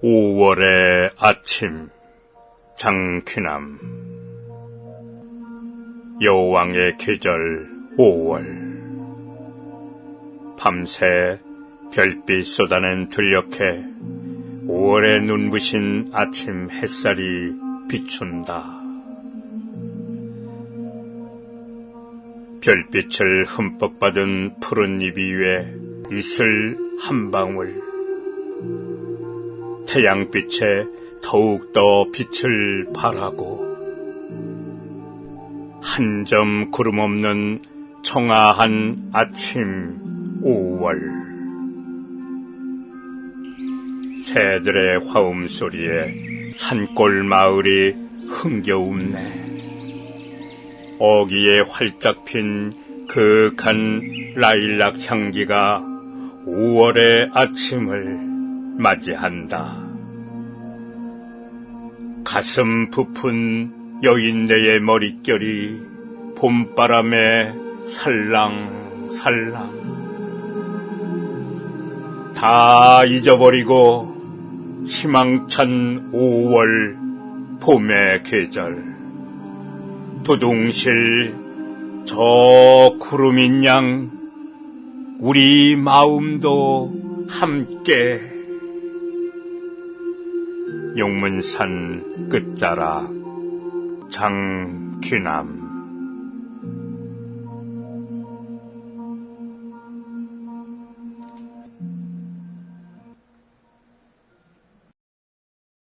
5월의 아침 장귀남. 여왕의 계절 5월. 밤새 별빛 쏟아낸 들녘에 5월의 눈부신 아침 햇살이 비춘다. 별빛을 흠뻑 받은 푸른 잎 위에 이슬 한 방울 태양빛에 더욱더 빛을 발하고 한 점 구름 없는 청아한 아침 5월. 새들의 화음 소리에 산골 마을이 흥겨움네. 어기에 활짝 핀 그윽한 라일락 향기가 5월의 아침을 맞이한다. 가슴 부푼 여인네의 머릿결이 봄바람에 살랑살랑 다 잊어버리고 희망찬 5월 봄의 계절 두둥실 저 구름인 양 우리 마음도 함께 용문산 끝자락 장귀남